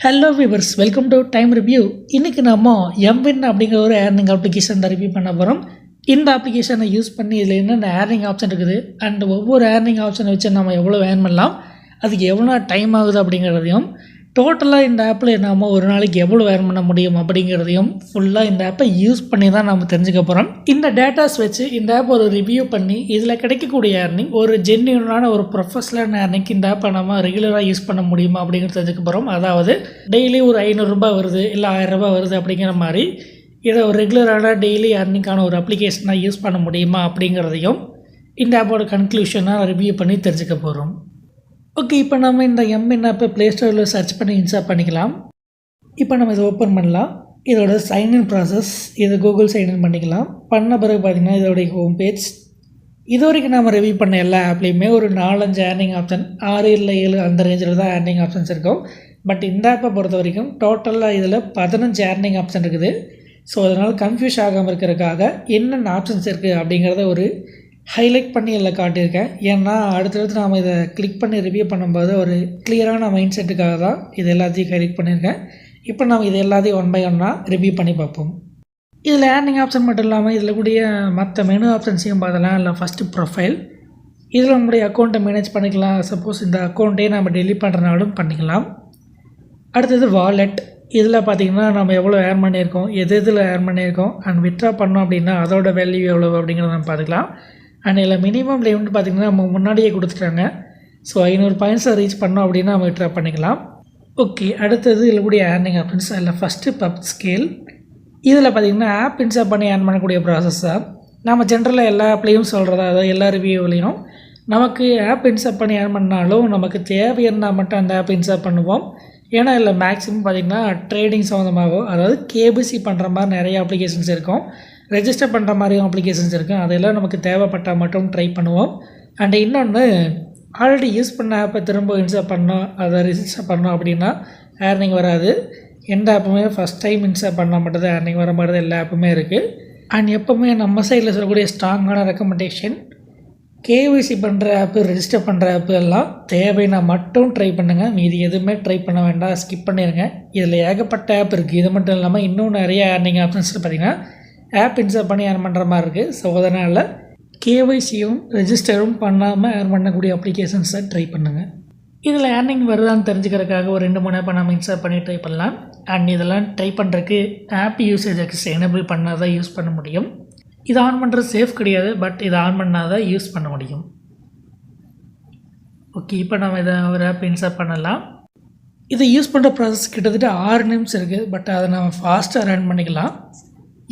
Hello viewers welcome to Time Review இன்றைக்கி நம்ம MPIN அப்படிங்கிற ஒரு ஏர்னிங் அப்ளிகேஷன் தான் ரிவ்யூ பண்ண போகிறோம் இந்த அப்ளிகேஷனை யூஸ் பண்ணி இதில் என்னென்ன ஏர்னிங் ஆப்ஷன் இருக்குது? அண்ட் ஒவ்வொரு ஏர்னிங் ஆப்ஷனை வச்சு நம்ம எவ்வளோ ஏர்ன் பண்ணலாம்? அதுக்கு எவ்வளோ டைம் ஆகுது அப்படிங்கிறதையும் டோட்டலாக இந்த ஆப்பில் நாம் ஒரு நாளைக்கு எவ்வளோ ஏர்ன் பண்ண முடியும் அப்படிங்கிறதையும் ஃபுல்லாக இந்த ஆப்பை யூஸ் பண்ணி தான் நம்ம தெரிஞ்சுக்க போகிறோம் இந்த டேட்டாஸ் வச்சு இந்த ஆப் ஒரு ரிவ்யூ பண்ணி இதில் கிடைக்கக்கூடிய ஏர்னிங் ஒரு ஜென்யூனான ஒரு ப்ரொஃபஷனலான ஏர்னிங் இந்த ஆப்பை நம்ம ரெகுலராக யூஸ் பண்ண முடியுமா அப்படிங்கிறது தெரிஞ்சுக்க போகிறோம் அதாவது டெய்லி ஒரு ஐநூறுரூபா வருது இல்லை ஆயிரரூபா வருது அப்படிங்கிற மாதிரி இதை ஒரு ரெகுலரான டெய்லி ஏர்னிங்கான ஒரு அப்ளிகேஷனாக யூஸ் பண்ண முடியுமா அப்படிங்கிறதையும் இந்த ஆப்போட கன்க்ளூஷனாக ரிவ்யூ பண்ணி தெரிஞ்சுக்க போகிறோம் ஓகே இப்போ நம்ம இந்த எம்என் ஆப்பை ப்ளே ஸ்டோரில் சர்ச் பண்ணி இன்ஸ்டால் பண்ணிக்கலாம். இப்போ நம்ம இதை ஓப்பன் பண்ணலாம். இதோட சைன்இன் ப்ராசஸ் இதை கூகுள் சைன்இன் பண்ணிக்கலாம். பண்ண பிறகு பார்த்திங்கன்னா இதோடைய ஹோம் பேஜ் இது வரைக்கும் நம்ம ரிவ்யூ பண்ண எல்லா ஆப்லேயுமே ஒரு நாலஞ்சு ஏர்னிங் ஆப்ஷன் ஆறு இல்லை ஏழு அந்த ரேஞ்சில் தான் ஏர்னிங் ஆப்ஷன்ஸ் இருக்கும். பட் இந்த ஆப்பை பொறுத்த வரைக்கும் டோட்டலாக இதில் பதினஞ்சு ஏர்னிங் ஆப்ஷன் இருக்குது. ஸோ அதனால் கன்ஃபியூஸ் ஆகாமல் இருக்கிறதுக்காக என்னென்ன ஆப்ஷன்ஸ் இருக்குது அப்படிங்கிறத ஒரு ஹைலைட் பண்ணி இதில் காட்டியிருக்கேன். ஏன்னா அடுத்தடுத்து நாம் இதை கிளிக் பண்ணி ரிவ்யூ பண்ணும்போது ஒரு கிளியரான மைண்ட் செட்டுக்காக தான் இது எல்லாத்தையும் ஹைலைட் பண்ணியிருக்கேன். இப்போ நம்ம இது எல்லாத்தையும் ஒன் பை ஒன்னாக ரிவ்யூ பண்ணி பார்ப்போம். இதில் ஏர்னிங் ஆப்ஷன் மட்டும் இல்லாமல் இதில் கூடிய மற்ற மெனு ஆப்ஷன்ஸையும் பார்த்தலாம் இல்லை ஃபஸ்ட்டு ப்ரொஃபைல் இதில் நம்முடைய அக்கௌண்ட்டை மேனேஜ் பண்ணிக்கலாம். சப்போஸ் இந்த அக்கௌண்ட்டே நம்ம டெலிட் பண்ணுறனாலும் பண்ணிக்கலாம். அடுத்தது வாலெட் இதில் பார்த்திங்கன்னா நம்ம எவ்வளோ ஏர்ன் பண்ணியிருக்கோம் எது எதில் ஏர்ன் பண்ணியிருக்கோம் அண்ட் வித்ட்ரா பண்ணோம் அப்படின்னா அதோட வேல்யூ எவ்வளோ அப்படிங்கிறத நம்ம பார்த்துக்கலாம். அண்ட் இதில் மினிமம் லிமிட் பார்த்திங்கன்னா நம்ம முன்னாடியே கொடுத்துட்டாங்க. ஸோ ஐநூறு பாயிண்ட்ஸை ரீச் பண்ணோம் அப்படின்னா நம்ம ட்ரை பண்ணிக்கலாம். ஓகே அடுத்தது இதில் கூடிய ஏர்னிங் ஆப்ஷன்ஸ் அதில் ஃபஸ்ட்டு பப் ஸ்கேல் இதில் பார்த்திங்கன்னா ஆப் இன்ஸ்டால் பண்ணி ஏர்ன் பண்ணக்கூடிய ப்ராசஸ் தான் நம்ம ஜென்ரலாக எல்லா ஆப்லேயும் சொல்கிறதா அதாவது எல்லா ரிவ்யூவிலையும் நமக்கு ஆப் இன்ஸ்டால் பண்ணி ஏர்ன் பண்ணாலும் நமக்கு தேவைன்னா மட்டும் அந்த ஆப் இன்ஸ்டால் பண்ணுவோம். ஏன்னா இதில் மேக்ஸிமம் பார்த்திங்கன்னா ட்ரேடிங் சம்மந்தமாகவும் அதாவது கேபிசி பண்ணுற மாதிரி நிறைய அப்ளிகேஷன்ஸ் இருக்கும். ரெஜிஸ்டர் பண்ணுற மாதிரியும் அப்ளிகேஷன்ஸ் இருக்குது அதெல்லாம் நமக்கு தேவைப்பட்டால் மட்டும் ட்ரை பண்ணுவோம். அண்ட் இன்னொன்று ஆல்ரெடி யூஸ் பண்ண ஆப்பை திரும்ப இன்ஸ்டால் பண்ணோம் அதை ரிஜிஸ்டர் பண்ணோம் அப்படின்னா ஏர்னிங் வராது. எந்த ஆப்புமே ஃபஸ்ட் டைம் இன்ஸ்டால் பண்ணால் மட்டும்தான் ஏர்னிங் வர மாதிரி எல்லா ஆப்புமே இருக்குது அண்ட் எப்போவுமே நம்ம சைடில் சொல்லக்கூடிய ஸ்ட்ராங்கான ரெக்கமெண்டேஷன் கேஒய்சி பண்ணுற ஆப்பு ரெஜிஸ்டர் பண்ணுற ஆப்பு எல்லாம் தேவைன்னா மட்டும் ட்ரை பண்ணுங்கள் மீதி எதுவுமே ட்ரை பண்ண வேண்டாம். ஸ்கிப் பண்ணிடுங்க இதில் ஏகப்பட்ட ஆப் இருக்குது இது மட்டும் இல்லாமல் இன்னும் நிறைய ஏர்னிங் ஆப்ஷன்ஸ் பார்த்திங்கன்னா ஆப் இன்ஸ்டால் பண்ணி ஏர்ன் பண்ணுற மாதிரி இருக்குது ஸோ அதனால் கேஒய்சியும் ரெஜிஸ்டரும் பண்ணாமல் ஏர்ன் பண்ணக்கூடிய அப்ளிகேஷன்ஸை ட்ரை பண்ணுங்கள் இதில் ஏர்னிங் வருதான்னு தெரிஞ்சுக்கிறதுக்காக ஒரு ரெண்டு மூணு ஆப் நம்ம இன்ஸ்டால் பண்ணி ட்ரை பண்ணலாம். அண்ட் இதெல்லாம் ட்ரை பண்ணுறதுக்கு ஆப் யூசேஜ் எக்ஸ் எனபிள் பண்ணால் தான் யூஸ் பண்ண முடியும். இது ஆன் பண்ணுறது சேஃப் கிடையாது பட் இதை ஆன் பண்ணால் தான் யூஸ் பண்ண முடியும். ஓகே இப்போ நம்ம இதை ஒரு ஆப் இன்ஸ்டால் பண்ணலாம். இதை யூஸ் பண்ணுற ப்ராசஸ் கிட்டத்தட்ட ஆறு நிமிஷம் இருக்குது பட் அதை நம்ம ஃபாஸ்ட்டாக ரன் பண்ணிக்கலாம்.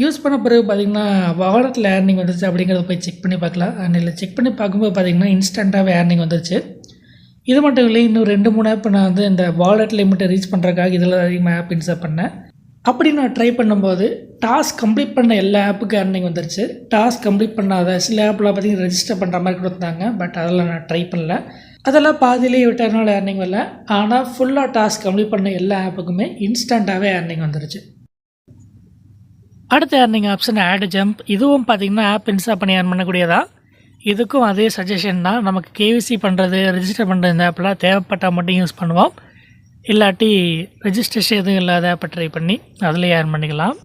யூஸ் பண்ண பிறகு பார்த்திங்கன்னா வாலெட்டில் ஏர்னிங் வந்துருச்சு அப்படிங்கிறத போய் செக் பண்ணி பார்க்கலாம். அண்ட் இல்லை செக் பண்ணி பார்க்கும்போது பார்த்திங்கன்னா இன்ஸ்டண்ட்டாகவே ஏர்னிங் வந்துருச்சு. இது மட்டும் இல்லை இன்னும் ரெண்டு மூணு ஆப் நான் வந்து இந்த வாலெட் லிமிட்டை ரீச் பண்ணுறதுக்காக இதில் அதிகமாக ஆப் இன்ஸ்டால் பண்ணேன். அப்படி நான் ட்ரை பண்ணும்போது டாஸ்க் கம்ப்ளீட் பண்ண எல்லா ஆப்புக்கும் ஏர்னிங் வந்துருச்சு. டாஸ்க் கம்ப்ளீட் பண்ணாத சில ஆப்பில் பார்த்திங்கன்னா ரெஜிஸ்டர் பண்ணுற மாதிரி கொடுத்தாங்க பட் அதெல்லாம் நான் ட்ரை பண்ணல. அதெல்லாம் பாதியிலேயே விட்டதுனால ஏர்னிங் வரல. ஆனால் ஃபுல்லாக டாஸ்க் கம்ப்ளீட் பண்ண எல்லா ஆப்புக்குமே இன்ஸ்டண்ட்டாகவே ஏர்னிங் வந்துருச்சு. அடுத்த ஏர்னிங் ஆப்ஷன் ஆட் ஜம்ப் இதுவும் பார்த்திங்கன்னா ஆப் இன்ஸ்டால் பண்ணி ஏர்ன் பண்ணக்கூடியதா? இதுக்கும் அதே சஜஷன் தான். நமக்கு கேவிசி பண்ணுறது ரிஜிஸ்டர் பண்ணுறது இந்த ஆப்லாம் தேவைப்பட்டால் மட்டும் யூஸ் பண்ணுவோம். இல்லாட்டி ரெஜிஸ்ட்ரேஷன் எதுவும் இல்லாத ஆப்பை ட்ரை பண்ணி அதில் ஏர்ன் பண்ணிக்கலாம்.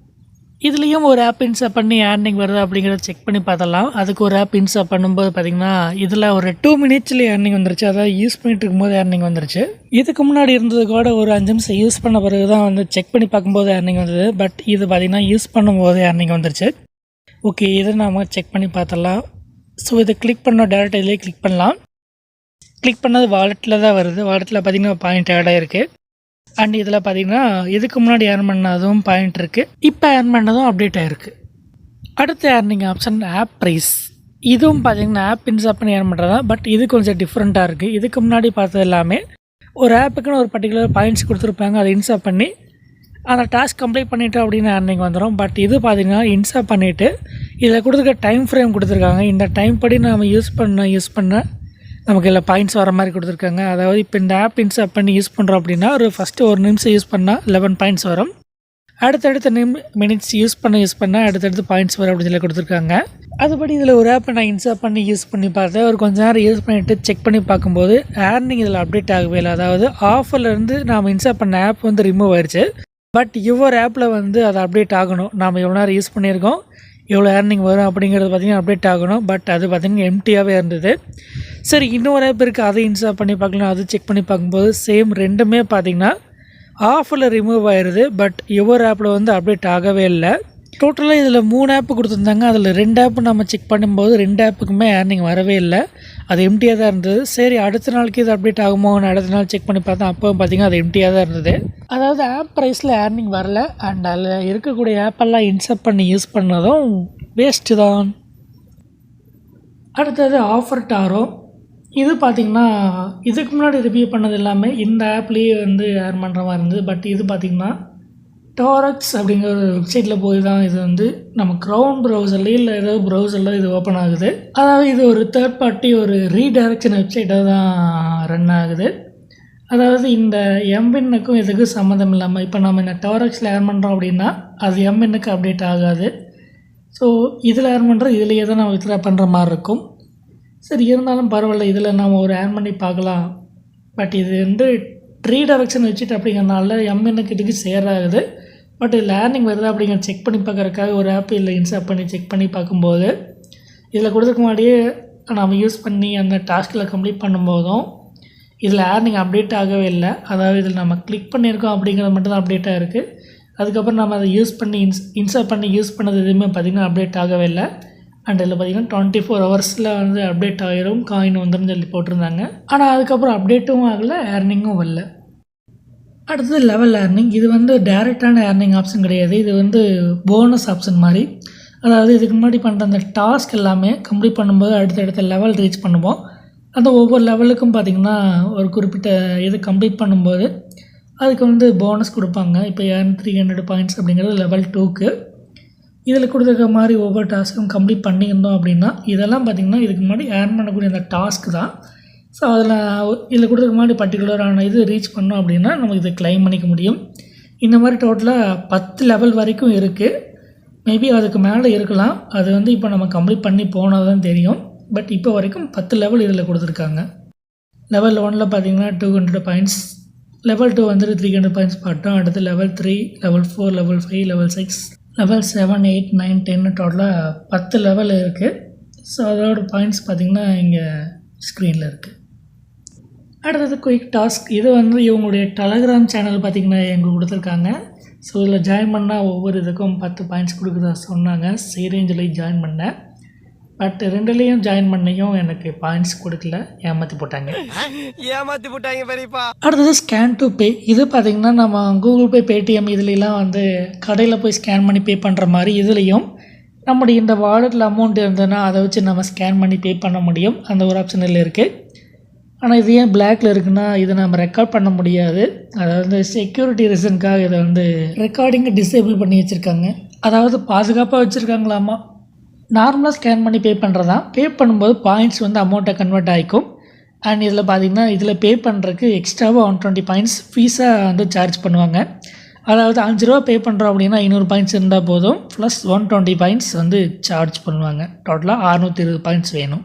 இதுலேயும் ஒரு ஆப் இன்ஸ்டால் பண்ணி ஏர்னிங் வருது அப்படிங்கிறத செக் பண்ணி பார்த்தலாம் அதுக்கு ஒரு ஆப் இன்ஸ்டால் பண்ணும்போது பார்த்திங்கன்னா இதில் ஒரு டூ மினிட்ஸ்லேயே ஏர்னிங் வந்துருச்சு. அதாவது யூஸ் பண்ணிட்டு இருக்கும்போது ஏர்னிங் வந்துருச்சு. இதுக்கு முன்னாடி இருந்தது கூட ஒரு அஞ்சு நிமிஷம் யூஸ் பண்ண பிறகு தான் வந்து செக் பண்ணி பார்க்கும்போது ஏர்னிங் வந்தது. பட் இது பார்த்திங்கன்னா யூஸ் பண்ணும்போது ஏர்னிங் வந்துருச்சு. ஓகே இதை நாம் செக் பண்ணி பார்த்தலாம் ஸோ இதை கிளிக் பண்ண டேரெக்டாக இதிலே கிளிக் பண்ணலாம். கிளிக் பண்ணது வாலெட்டில் தான் வருது. வாலெட்டில் பார்த்திங்கன்னா பாயிண்ட் ஆட் ஆகிருக்கு அண்ட் இதில் பார்த்தீங்கன்னா இதுக்கு முன்னாடி ஏர்ன் பண்ணதும் பாயிண்ட் இருக்குது இப்போ ஏர்ன் பண்ணதும் அப்டேட் ஆகிருக்கு அடுத்த ஏர்னிங் ஆப்ஷன் ஆப் ப்ரைஸ் இதுவும் பார்த்தீங்கன்னா ஆப் இன்ஸ்டால் பண்ணி ஏர்ன் பண்ணுறது தான் பட் இது கொஞ்சம் டிஃப்ரெண்ட்டாக இருக்குது இதுக்கு முன்னாடி பார்த்தது எல்லாமே ஒரு ஆப்புக்குன்னு ஒரு பர்டிகுலர் பாயிண்ட்ஸ் கொடுத்துருப்பாங்க. அதை இன்ஸ்டால் பண்ணி அந்த டாஸ்க் கம்ப்ளீட் பண்ணிவிட்டு அப்படின்னு ஏர்னிங் வந்துடும் பட் இது பார்த்தீங்கன்னா இன்ஸ்டால் பண்ணிவிட்டு இதில் கொடுத்துருக்க டைம் ஃப்ரேம் கொடுத்துருக்காங்க. இந்த டைம் படி நம்ம யூஸ் பண்ண யூஸ் பண்ண நமக்கு இல்லை பாயிண்ட்ஸ் வர மாதிரி கொடுத்துருக்காங்க. அதாவது இப்போ இந்த ஆப் இன்ஸ்டால் பண்ணி யூஸ் பண்ணுறோம் அப்படின்னா ஒரு ஃபஸ்ட்டு ஒரு நிமிஷம் யூஸ் பண்ணால் லெவன் பாயிண்ட்ஸ் வரும். அடுத்தடுத்த நிம் மினிட்ஸ் யூஸ் பண்ண யூஸ் பண்ணால் அடுத்தடுத்து பாயிண்ட்ஸ் வரும் அப்படின்னு சொல்லி கொடுத்துருக்காங்க. அதுபடி இதில் ஒரு ஆப்பை நான் இன்ஸ்டால் பண்ணி யூஸ் பண்ணி பார்த்தேன். ஒரு கொஞ்ச நேரம் யூஸ் பண்ணிவிட்டு செக் பண்ணி பார்க்கும்போது ஏர்னிங் இதில் அப்டேட் ஆகவே இல்லை. அதாவது ஆஃபர்லேருந்து நாம் இன்ஸ்டால் பண்ண ஆப் வந்து ரிமூவ் ஆயிடுச்சு பட் யுவர் ஆப்பில் வந்து அது அப்டேட் ஆகணும். நாம் எவ்வளோ நேரம் யூஸ் பண்ணியிருக்கோம் எவ்வளோ ஏர்னிங் வரும் அப்படிங்கிறது பார்த்திங்கன்னா அப்டேட் ஆகணும். பட் அது பார்த்திங்கன்னா எம்டியாகவே இருந்தது. சரி இன்னொரு ஆப் இருக்குது அதை இன்ஸ்டால் பண்ணி பார்க்கலாம். அது செக் பண்ணி பார்க்கும்போது சேம் ரெண்டுமே பார்த்திங்கன்னா ஆஃபில் ரிமூவ் ஆயிடுது பட் எவ்வொரு ஆப்பில் வந்து அப்டேட் ஆகவே இல்லை. டோட்டலாக இதில் மூணு ஆப்பு கொடுத்துருந்தாங்க. அதில் ரெண்டு ஆப்பு நம்ம செக் பண்ணும்போது ரெண்டு ஆப்புக்குமே ஏர்னிங் வரவே இல்லை. அது எம்டியாக தான் இருந்தது. சரி அடுத்த நாளைக்கு இது அப்டேட் ஆகுமோன்னு அடுத்த நாள் செக் பண்ணி பார்த்தா அப்போ பார்த்திங்கன்னா அது எம்டியாக தான் இருந்தது. அதாவது ஆப் ப்ரைஸில் ஏர்னிங் வரல. அண்ட் அதில் இருக்கக்கூடிய ஆப்பெல்லாம் இன்சர்ட் பண்ணி யூஸ் பண்ணதும் வேஸ்ட்டு தான். அடுத்தது ஆஃபர் டாரோ இது பார்த்திங்கன்னா இதுக்கு முன்னாடி ரிவ்யூ பண்ணது எல்லாமே இந்த ஆப்லேயே வந்து ஏர் பண்ணுற மாதிரி இருந்தது. பட் இது பார்த்திங்கன்னா டாரக்ஸ் அப்படிங்கிற ஒரு வெப்சைட்டில் போய் தான் இது வந்து நம்ம க்ரௌன் ப்ரௌசர்லேயே இல்லை ஏதோ ப்ரௌசரில் இது ஓப்பன் ஆகுது. அதாவது இது ஒரு தேர்ட் பார்ட்டி ஒரு ரீடைரக்ஷன் வெப்சைட்டாக தான் ரன் ஆகுது. அதாவது இந்த எம்பின்னுக்கும் இதுக்கும் சம்மந்தம் இல்லாமல் இப்போ நம்ம இந்த டாரக்ஸில் ஏர் பண்ணுறோம் அப்படின்னா அது எம்பின்னுக்கு அப்டேட் ஆகாது. ஸோ இதில் ஏர் பண்ணுறது இதுலேயே தான் நம்ம வித்ரா பண்ணுற மாதிரி இருக்கும். சரி இருந்தாலும் பரவாயில்ல இதில் நம்ம ஒரு ஏர்ன் பண்ணி பார்க்கலாம். பட் இது வந்து ட்ரீ டைரக்ஷன் வச்சுட்டு அப்படிங்கிறனால எம்என்னுக்கு இதுக்கு ஷேர் ஆகுது. பட் இதில் ஏர்னிங் வருதா அப்படிங்கிற செக் பண்ணி பார்க்குறக்காக ஒரு ஆப் இல்லை இன்ஸ்டாப் பண்ணி செக் பண்ணி பார்க்கும்போது இதில் கொடுத்துக்க முன்னாடியே நம்ம யூஸ் பண்ணி அந்த டாஸ்கில் கம்ப்ளீட் பண்ணும்போதும் இதில் ஏர்னிங் அப்டேட் ஆகவே இல்லை. அதாவது இதில் நம்ம கிளிக் பண்ணியிருக்கோம் அப்படிங்கிறது மட்டும் தான் அப்டேட்டாக இருக்குது அதுக்கப்புறம் நம்ம அதை யூஸ் பண்ணி இன்ஸ் இன்ஸ்டால் பண்ணி யூஸ் பண்ணது எதுவுமே பார்த்திங்கன்னா அப்டேட் ஆகவே இல்லை. அண்ட் இதில் பார்த்திங்கன்னா டுவெண்ட்டி ஃபோர் ஹவர்ஸில் வந்து அப்டேட் ஆகிரும் காயின் வந்துடும் சொல்லி போட்டிருந்தாங்க. ஆனால் அதுக்கப்புறம் அப்டேட்டும் ஆகலை ஏர்னிங்கும் வரல. அடுத்தது லெவல் ஏர்னிங் இது வந்து டேரெக்டான ஏர்னிங் ஆப்ஷன் கிடையாது. இது வந்து போனஸ் ஆப்ஷன் மாதிரி. அதாவது இதுக்கு முன்னாடி பண்ணுற அந்த டாஸ்க் எல்லாமே கம்ப்ளீட் பண்ணும்போது அடுத்தடுத்த லெவல் ரீச் பண்ணுவோம். அந்த ஒவ்வொரு லெவலுக்கும் பார்த்திங்கன்னா ஒரு குறிப்பிட்ட இது கம்ப்ளீட் பண்ணும்போது அதுக்கு வந்து போனஸ் கொடுப்பாங்க. இப்போ ஏர்ன் த்ரீ ஹண்ட்ரட் பாயிண்ட்ஸ் அப்படிங்கிறது லெவல் டூக்கு இதில் கொடுத்துருக்க மாதிரி ஒவ்வொரு டாஸ்க்கும் கம்ப்ளீட் பண்ணியிருந்தோம் அப்படின்னா இதெல்லாம் பார்த்திங்கன்னா இதுக்கு முன்னாடி ஏர்ன் பண்ணக்கூடிய அந்த டாஸ்க் தான். ஸோ அதில் இதில் கொடுத்துருக்க மாதிரி பர்டிகுலரான இது ரீச் பண்ணோம் அப்படின்னா நமக்கு இதை கிளைம் பண்ணிக்க முடியும். இந்த மாதிரி டோட்டலாக பத்து லெவல் வரைக்கும் இருக்குது மேபி அதுக்கு மேலே இருக்கலாம். அது வந்து இப்போ நம்ம கம்ப்ளீட் பண்ணி போனால் தான் தெரியும். பட் இப்போ வரைக்கும் பத்து லெவல் இதில் கொடுத்துருக்காங்க. லெவல் ஒனில் பார்த்தீங்கன்னா two hundred points level two வந்துட்டு த்ரீ ஹண்ட்ரட் பாயிண்ட்ஸ் பார்த்தோம் அடுத்து level three level four level five level six level seven eight nine டென்னு டோட்டலாக பத்து லெவல் இருக்குது ஸோ அதோட பாயிண்ட்ஸ் பார்த்திங்கன்னா இங்கே ஸ்க்ரீனில் இருக்குது அடுத்தது குயிக் டாஸ்க் இது வந்து இவங்களுடைய டெலகிராம் சேனல் பார்த்திங்கன்னா எங்களுக்கு கொடுத்துருக்காங்க. ஸோ இதில் ஜாயின் பண்ணால் ஒவ்வொரு இதுக்கும் பத்து பாயிண்ட்ஸ் கொடுக்குறதா சொன்னாங்க. சரின்னு சொல்லி ஜாயின் பண்ணேன் பட் ரெண்டுலேயும் ஜாயின் பண்ணியும் எனக்கு பாயிண்ட்ஸ் கொடுக்கல. ஏமாற்றி போட்டாங்க. ஏமாத்தி போட்டாங்க பெரியப்பா. அடுத்தது ஸ்கேன் டு பே இது பார்த்திங்கன்னா நம்ம கூகுள் பே பேடிஎம் இதுலலாம் வந்து கடையில் போய் ஸ்கேன் பண்ணி பே பண்ணுற மாதிரி இதுலேயும் நம்முடைய இந்த வாலெட்டில் அமௌண்ட் இருந்ததுன்னா அதை வச்சு நம்ம ஸ்கேன் பண்ணி பே பண்ண முடியும். அந்த ஒரு ஆப்ஷன் இதில் இருக்குது ஆனால் இது ஏன் பிளாக்ல இருக்குன்னா இதை நம்ம ரெக்கார்ட் பண்ண முடியாது. அதாவது செக்யூரிட்டி ரீசனுக்காக இதை வந்து ரெக்கார்டிங்கை டிசேபிள் பண்ணி வச்சுருக்காங்க. அதாவது பாதுகாப்பாக வச்சுருக்காங்களாமா? நார்மலாக ஸ்கேன் பண்ணி பே பண்ணுறதா பே பண்ணும்போது பாயிண்ட்ஸ் வந்து அமௌண்ட்டை கன்வெர்ட் ஆகிக்கும் அண்ட் இதில் பார்த்தீங்கன்னா இதில் பே பண்ணுறதுக்கு எக்ஸ்ட்ராவாக ஒன் டுவெண்ட்டி பாயிண்ட்ஸ் ஃபீஸாக வந்து சார்ஜ் பண்ணுவாங்க. அதாவது அஞ்சு ரூபா பே பண்ணுறோம் அப்படின்னா ஐநூறு பாயிண்ட்ஸ் இருந்தால் போதும். ப்ளஸ் ஒன் டுவெண்ட்டி பாயிண்ட்ஸ் வந்து சார்ஜ் பண்ணுவாங்க. டோட்டலாக அறுநூற்றி இருபது பாயிண்ட்ஸ் வேணும்.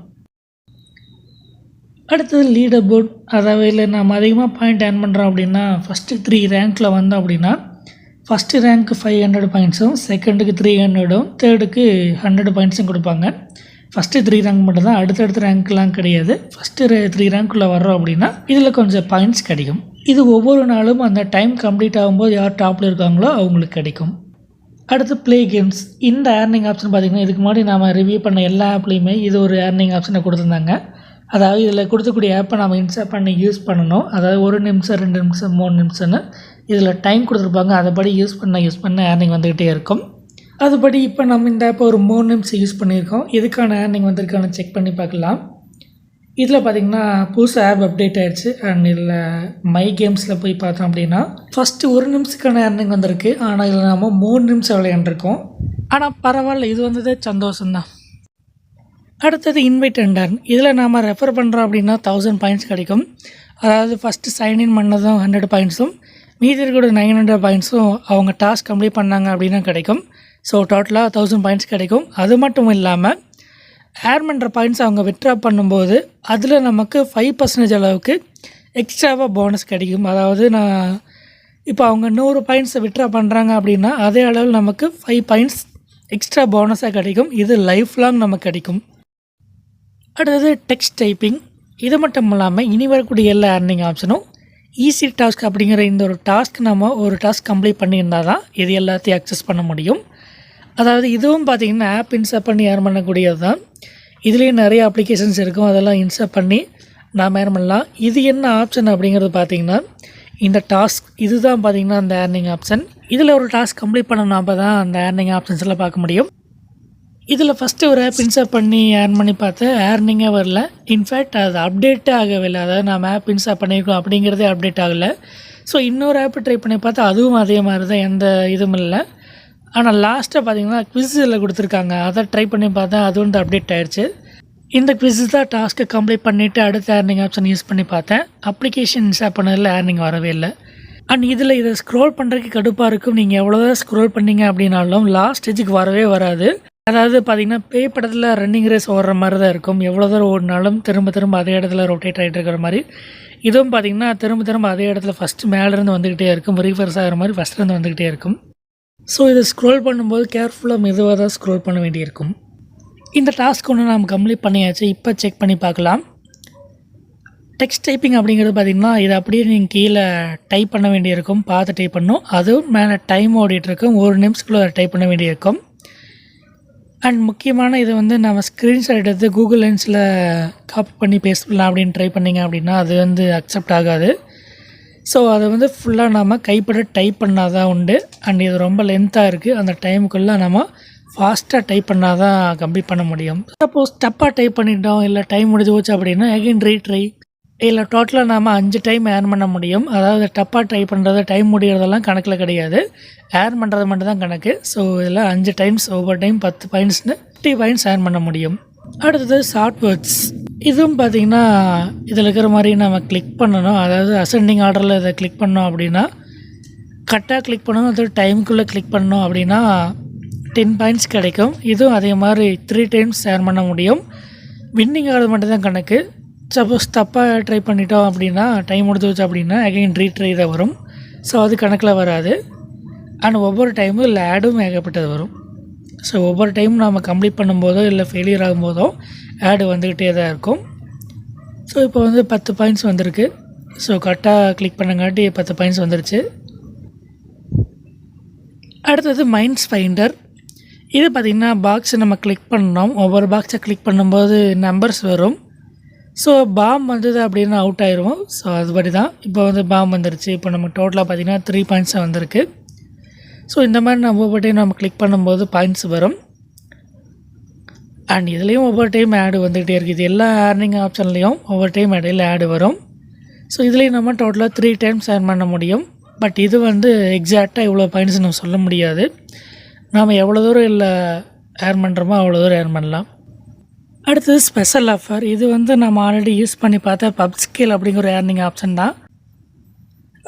அடுத்தது லீடர் போர்ட் அதாவது இல்லை நம்ம அதிகமாக பாயிண்ட் ஏர்ன் பண்ணுறோம் அப்படின்னா ஃபஸ்ட்டு த்ரீ ரேங்க்கில் வந்தோம் அப்படின்னா ஃபஸ்ட்டு ரேங்க்கு ஃபைவ் ஹண்ட்ரட் பாயிண்ட்ஸும் செகண்டுக்கு த்ரீ ஹண்ட்ரடும் தேர்டுக்கு ஹண்ட்ரட் பாயிண்ட்ஸும் கொடுப்பாங்க. ஃபஸ்ட்டு த்ரீ ரேங்க் மட்டும் தான் அடுத்தடுத்த ரேங்க்லாம் கிடையாது. ஃபஸ்ட்டு த்ரீ ரேங்க்குள்ளே வர்றோம் அப்படின்னா இதில் கொஞ்சம் பாயிண்ட்ஸ் கிடைக்கும். இது ஒவ்வொரு நாளும் அந்த டைம் கம்ப்ளீட் ஆகும்போது யார் டாப்பில் இருக்காங்களோ அவங்களுக்கு கிடைக்கும். அடுத்து ப்ளே கேம்ஸ் இந்த ஏர்னிங் ஆப்ஷன் பார்த்திங்கன்னா இதுக்கு முன்னாடி நாம் ரிவ்யூ பண்ண எல்லா ஆப்லேயுமே இது ஒரு ஏர்னிங் ஆப்ஷனை கொடுத்துருந்தாங்க. அதாவது இதில் கொடுக்கக்கூடிய ஆப்பை நம்ம இன்ஸ்டால் பண்ணி யூஸ் பண்ணணும். அதாவது ஒரு நிமிஷம் ரெண்டு நிமிஷம் மூணு நிமிஷம்னு இதில் டைம் கொடுத்துருப்பாங்க. அதைப்படி யூஸ் பண்ண யூஸ் பண்ண ஏர்னிங் வந்துக்கிட்டே இருக்கும். அதுபடி இப்போ நம்ம இந்த ஆப்பை ஒரு மூணு நிமிஷம் யூஸ் பண்ணியிருக்கோம். இதுக்கான ஏர்னிங் வந்திருக்கான செக் பண்ணி பார்க்கலாம். இதில் பார்த்திங்கன்னா புதுசு ஆப் அப்டேட் ஆயிடுச்சு அண்ட் இதில் மை கேம்ஸில் போய் பார்த்தோம் அப்படின்னா ஃபஸ்ட்டு ஒரு நிமிஷத்துக்கான ஏர்னிங் வந்திருக்கு. ஆனால் இதில் நம்ம மூணு நிமிஷம் விளையாண்டுருக்கோம். ஆனால் பரவாயில்ல. இது வந்ததே சந்தோஷம்தான். அடுத்தது இன்வைட் அண்டர் இதில் நாம் ரெஃபர் பண்ணுறோம் அப்படின்னா தௌசண்ட் பாயிண்ட்ஸ் கிடைக்கும். அதாவது ஃபஸ்ட்டு சைன்இன் பண்ணதும் ஹண்ட்ரட் பாயிண்ட்ஸும் மீதி இருக்கிற நைன் ஹண்ட்ரட் பாயிண்ட்ஸும் அவங்க டாஸ்க் கம்ப்ளீட் பண்ணாங்க அப்படின்னா கிடைக்கும். ஸோ டோட்டலாக தௌசண்ட் பாயிண்ட்ஸ் கிடைக்கும். அது மட்டும் இல்லாமல் ஏர் பண்ணுற பாயிண்ட்ஸ் அவங்க வித்ட்ரா பண்ணும்போது அதில் நமக்கு ஃபைவ் பர்சன்டேஜ் அளவுக்கு எக்ஸ்ட்ராவாக போனஸ் கிடைக்கும். அதாவது நான் இப்போ அவங்க நூறு பாயிண்ட்ஸை வித்ட்ரா பண்ணுறாங்க அப்படின்னா அதே அளவில் நமக்கு ஃபைவ் பாயிண்ட்ஸ் எக்ஸ்ட்ரா போனஸாக கிடைக்கும். இது லைஃப் லாங் நமக்கு கிடைக்கும். அடுத்தது டெக்ஸ்ட் டைப்பிங் இது மட்டும் இல்லாமல் இனி வரக்கூடிய எல்லா ஏர்னிங் ஆப்ஷனும் ஈஸி டாஸ்க் அப்படிங்கிற இந்த ஒரு டாஸ்க் நம்ம ஒரு டாஸ்க் கம்ப்ளீட் பண்ணியிருந்தால் தான் இது எல்லாத்தையும் அக்சஸ் பண்ண முடியும். அதாவது இதுவும் பார்த்திங்கன்னா ஆப் இன்ஸ்டால் பண்ணி ஏர்ன் பண்ணக்கூடியது தான் இதுலேயும் நிறைய அப்ளிகேஷன்ஸ் இருக்கும். அதெல்லாம் இன்ஸ்டால் பண்ணி நாம் ஏர்ன் பண்ணலாம். இது என்ன ஆப்ஷன் அப்படிங்கிறது பார்த்திங்கன்னா இந்த டாஸ்க் இதுதான் பார்த்திங்கன்னா அந்த ஏர்னிங் ஆப்ஷன் இதில் ஒரு டாஸ்க் கம்ப்ளீட் பண்ணணும் அப்போ தான் அந்த ஏர்னிங் ஆப்ஷன்ஸ்லாம் பார்க்க முடியும். இதில் ஃபஸ்ட்டு ஒரு ஆப் இன்ஸ்டால் பண்ணி ஏர்ன் பண்ணி பார்த்தேன். ஏர்னிங்கே வரல. இன்ஃபேக்ட் அது அப்டேட்டே ஆகவில்லை. அதாவது நம்ம ஆப் இன்ஸ்டால் பண்ணியிருக்கோம் அப்படிங்கிறதே அப்டேட் ஆகலை. ஸோ இன்னொரு ஆப் ட்ரை பண்ணி பார்த்தா அதுவும் அதே மாதிரி தான் எந்த இதுவும் இல்லை. ஆனால் லாஸ்ட்டாக பார்த்தீங்கன்னா குவிஸில் கொடுத்துருக்காங்க. அதை ட்ரை பண்ணி பார்த்தேன். அது வந்து அப்டேட் ஆயிடுச்சு இந்த குவிஸ் தான் டாஸ்க்கு கம்ப்ளீட் பண்ணிவிட்டு அடுத்த ஏர்னிங் ஆப்ஷன் யூஸ் பண்ணி பார்த்தேன். அப்ளிகேஷன் இன்ஸ்டால் பண்ணதில் ஏர்னிங் வரவே இல்லை. அண்ட் இதில் இதை ஸ்க்ரோல் பண்ணுறதுக்கு கடுப்பாக இருக்கும். நீங்கள் எவ்வளோ தான் ஸ்க்ரோல் பண்ணீங்க அப்படின்னாலும் லாஸ்ட் ஸ்டேஜுக்கு வரவே வராது. அதாவது பார்த்தீங்கன்னா பேய் படத்தில் ரன்னிங் ரேஸ் ஓடுற மாதிரி தான் இருக்கும். எவ்வளோ தூரம் ஓடினாலும் திரும்ப திரும்ப அதே இடத்துல ரொட்டேட் ஆகிட்டு இருக்கிற மாதிரி. இதுவும் பார்த்தீங்கன்னா திரும்ப திரும்ப அதே இடத்துல ஃபஸ்ட்டு மேலேருந்து வந்துக்கிட்டே இருக்கும். ரீஃபர்ஸ் ஆகிற மாதிரி ஃபஸ்ட்லேருந்து வந்துக்கிட்டே இருக்கும். ஸோ இதை ஸ்க்ரோல் பண்ணும்போது கேர்ஃபுல்லாக மெதுவாக தான் ஸ்க்ரோல் பண்ண வேண்டியிருக்கும். இந்த டாஸ்க் ஒன்று நாம் கம்ப்ளீட் பண்ணியாச்சு. இப்போ செக் பண்ணி பார்க்கலாம். டெக்ஸ்ட் டைப்பிங் அப்படிங்கிறது பார்த்திங்கன்னா இது அப்படியே நீங்கள் கீழே டைப் பண்ண வேண்டியிருக்கும். பார்த்து டைப் பண்ணும். அதுவும் மேலே டைம் ஓடிட்டுருக்கும் ஒரு நிமிஷத்துக்குள்ளே டைப் பண்ண வேண்டியிருக்கும். அண்ட் முக்கியமான இதை வந்து நம்ம ஸ்க்ரீன்ஷாட் எடுத்து கூகுள் லென்ஸில் காப்பி பண்ணி பேஸ்ட் பண்ணலாம் அப்படின்னு ட்ரை பண்ணிங்க அப்படின்னா அது வந்து அக்செப்ட் ஆகாது. ஸோ அதை வந்து ஃபுல்லாக நாம் கைப்பட டைப் பண்ணால் தான் உண்டு. அண்ட் இது ரொம்ப லென்த்தாக இருக்குது அந்த டைமுக்குள்ளே நம்ம ஃபாஸ்ட்டாக டைப் பண்ணால் தான் கம்ப்ளீட் பண்ண முடியும். சப்போஸ் தப்பாக டைப் பண்ணிட்டோம் இல்லை டைம் முடிஞ்சு போச்சு அப்படின்னா அகைன் ரீட்ரை இதில் டோட்டலாக நாம் அஞ்சு டைம் ஏர்ன் பண்ண முடியும். அதாவது டப்பாக ட்ரை பண்ணுறது டைம் முடிகிறதெல்லாம் கணக்கில் கிடையாது. ஏர்ன் பண்ணுறது மட்டும் தான் கணக்கு. ஸோ இதில் அஞ்சு டைம்ஸ் ஒவ்வொரு டைம் பத்து பாயிண்ட்ஸ்னு ஃபிஃப்டி பாயிண்ட்ஸ் ஏர்ன் பண்ண முடியும். அடுத்தது ஷார்ட் வேர்ட்ஸ் இதுவும் பார்த்திங்கன்னா இதில் இருக்கிற மாதிரி நம்ம கிளிக் பண்ணணும். அதாவது அசெண்டிங் ஆர்டரில் இதை கிளிக் பண்ணோம் அப்படின்னா கரெக்டாக கிளிக் பண்ணணும். அது டைமுக்குள்ளே கிளிக் பண்ணோம் அப்படின்னா டென் பாயிண்ட்ஸ் கிடைக்கும். இதுவும் அதே மாதிரி த்ரீ டைம்ஸ் ஏர்ன் பண்ண முடியும். வின்னிங் ஆகிறது மட்டும் தான் கணக்கு. சப்போஸ் தப்பாக ட்ரை பண்ணிட்டோம் அப்படின்னா டைம் முடிஞ்சு வச்சு அப்படின்னா அகைன் ரீட்ரை தான் வரும். ஸோ அது கணக்கில் வராது. அண்ட் ஒவ்வொரு டைமும் இல்லை ஆடும் ஏகப்பட்டது வரும். ஸோ ஒவ்வொரு டைமும் நாம் கம்ப்ளீட் பண்ணும்போதோ இல்லை ஃபெயிலியர் ஆகும்போதோ ஆடு வந்துக்கிட்டே தான் இருக்கும். ஸோ இப்போ வந்து பத்து பாயிண்ட்ஸ் வந்திருக்கு. ஸோ கரெக்டாக கிளிக் பண்ணங்காட்டி பத்து பாயிண்ட்ஸ் வந்துருச்சு. அடுத்தது மைண்ட்ஸ் ஃபைண்டர் இது பார்த்திங்கன்னா பாக்ஸை நம்ம கிளிக் பண்ணோம். ஒவ்வொரு பாக்ஸை கிளிக் பண்ணும்போது நம்பர்ஸ் வரும். ஸோ பாம் வந்தது அப்படின்னா அவுட் ஆயிரும் ஸோ அதுபடி தான் இப்போ வந்து பாம் வந்துருச்சு. இப்போ நம்ம டோட்டலாக பார்த்திங்கன்னா த்ரீ பாயிண்ட்ஸாக வந்திருக்கு. ஸோ இந்த மாதிரி நம்ம ஒவ்வொரு டைம் நம்ம கிளிக் பண்ணும்போது பாயிண்ட்ஸ் வரும். அண்ட் இதுலேயும் ஒவ்வொரு டைம் ஆடு வந்துகிட்டே இருக்குது இது எல்லா ஏர்னிங் ஆப்ஷன்லேயும் ஒவ்வொரு டைம் இடையில ஆடு வரும். ஸோ இதுலேயும் நம்ம டோட்டலாக த்ரீ டைம்ஸ் ஏர்ன் பண்ண முடியும். பட் இது வந்து எக்ஸாக்டாக இவ்வளோ பாயிண்ட்ஸ் நம்ம சொல்ல முடியாது. நாம் எவ்வளோ தூரம் இல்லை ஏர்ன் பண்ணுறோமோ அவ்வளோ தூரம் ஏர்ன் பண்ணலாம். அடுத்தது ஸ்பெஷல் ஆஃபர் இது வந்து நம்ம ஆல்ரெடி யூஸ் பண்ணி பார்த்தா பப் ஸ்கேல் அப்படிங்கிற ஏர்னிங் ஆப்ஷன் தான்.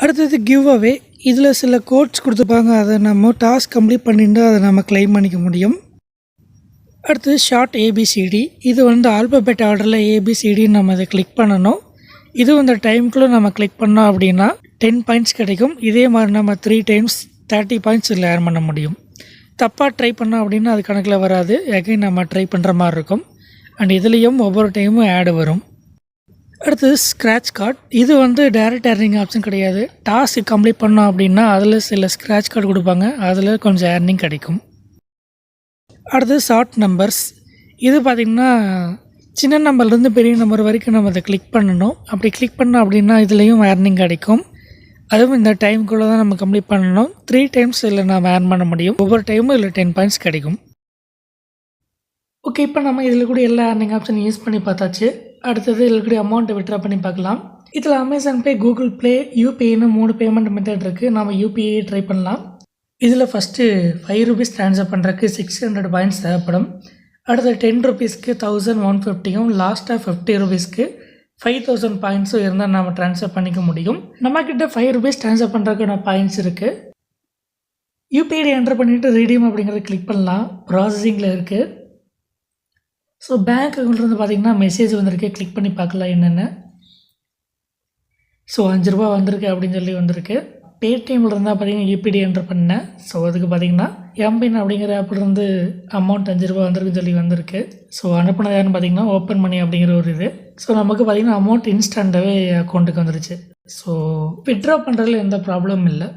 அடுத்தது கிவ் அவே இதில் சில கோட்ஸ் கொடுத்துருப்பாங்க. அதை நம்ம டாஸ்க் கம்ப்ளீட் பண்ணிட்டு அதை நம்ம க்ளைம் பண்ணிக்க முடியும். அடுத்தது ஷார்ட் ஏபிசிடி இது வந்து ஆல்பபெட் ஆர்டரில் ஏபிசிடின்னு நம்ம அதை கிளிக் பண்ணணும். இது இந்த டைமுக்குள்ளே நம்ம கிளிக் பண்ணோம் அப்படின்னா டென் பாயிண்ட்ஸ் கிடைக்கும். இதே மாதிரி நம்ம த்ரீ டைம்ஸ் தேர்ட்டி பாயிண்ட்ஸ் இதில் ஏர்ன் பண்ண முடியும். தப்பாக ட்ரை பண்ணோம் அப்படின்னா அது கணக்கில் வராது. எகைன் நம்ம ட்ரை பண்ணுற மாதிரி இருக்கும். அண்ட் இதுலேயும் ஒவ்வொரு டைமும் ஆடு வரும். அடுத்தது ஸ்க்ராட்ச் கார்டு இது வந்து டேரக்ட் ஏர்னிங் ஆப்ஷன் கிடையாது. டாஸ்க் கம்ப்ளீட் பண்ணோம் அப்படின்னா அதில் சில ஸ்க்ராட்ச் கார்டு கொடுப்பாங்க. அதில் கொஞ்சம் ஏர்னிங் கிடைக்கும். அடுத்தது ஷார்ட் நம்பர்ஸ் இது பார்த்திங்கன்னா சின்ன நம்பர்லேருந்து பெரிய நம்பர் வரைக்கும் நம்ம அதை கிளிக் பண்ணணும். அப்படி கிளிக் பண்ணோம் அப்படின்னா இதுலேயும் ஏர்னிங் கிடைக்கும். அதுவும் இந்த டைமுக்குள்ளே தான் நம்ம கம்ப்ளீட் பண்ணணும். த்ரீ டைம்ஸ் இதில் நம்ம ஏர்ன் பண்ண முடியும். ஒவ்வொரு டைமும் இதில் டென் பாயிண்ட்ஸ் கிடைக்கும். ஓகே இப்போ நம்ம இதில் கூட எல்லா ஏர்னிங் ஆப்ஷன் யூஸ் பண்ணி பார்த்தாச்சு. அடுத்தது இதில் கூட அமௌண்ட்டை விட்ரா பண்ணி பார்க்கலாம். இதில் அமேசான் பே கூகுள் பே யூபிஐன்னு மூணு பேமெண்ட் மெத்தட் இருக்குது நம்ம யூபிஐ ட்ரை பண்ணலாம். இதில் ஃபஸ்ட்டு ஃபைவ் ருபீஸ் ட்ரான்ஸ்ஃபர் பண்ணுறதுக்கு சிக்ஸ் ஹண்ட்ரட் பாயிண்ட்ஸ் தேவைப்படும். அடுத்து டென் ருபீஸ்க்கு தௌசண்ட் ஒன் ஃபிஃப்டியும் லாஸ்ட்டாக ஃபிஃப்டி ருபீஸ்க்கு ஃபைவ் தௌசண்ட் பாயிண்ட்ஸும் இருந்தால் நம்ம ட்ரான்ஸ்ஃபர் பண்ணிக்க முடியும். நம்மக்கிட்ட ஃபைவ் ருபீஸ் ட்ரான்ஸ்ஃபர் பண்ணுறதுக்கான பாயிண்ட்ஸ் இருக்குது யூபிஐடி என்டர் பண்ணிவிட்டு ரீடியம் அப்படிங்கிறத கிளிக் பண்ணலாம். ப்ராசஸிங்கில் இருக்குது ஸோ பேங்க் அக்கௌண்ட்லேருந்து பார்த்தீங்கன்னா மெசேஜ் வந்திருக்கு. கிளிக் பண்ணி பார்க்கலாம் என்னென்ன. ஸோ அஞ்சு ரூபா வந்திருக்கு அப்படின்னு சொல்லி வந்திருக்கு. பேடிஎம்மில் இருந்தால் பார்த்தீங்கன்னா யூபிடி என்டர் பண்ணேன். ஸோ அதுக்கு பார்த்தீங்கன்னா எம்பின் அப்படிங்கிற ஆப்லேருந்து அமௌண்ட் அஞ்சு ரூபா வந்திருக்குன்னு சொல்லி வந்திருக்கு. ஸோ அனுப்புனது யாருன்னு பார்த்தீங்கன்னா ஓப்பன் மணி அப்படிங்கிற ஒரு இது. ஸோ நமக்கு பார்த்தீங்கன்னா அமௌண்ட் இன்ஸ்டண்ட்டாகவே அக்கௌண்ட்டுக்கு வந்துருச்சு. ஸோ விட்ரா பண்ணுறதுல எந்த ப்ராப்ளமும் இல்லை.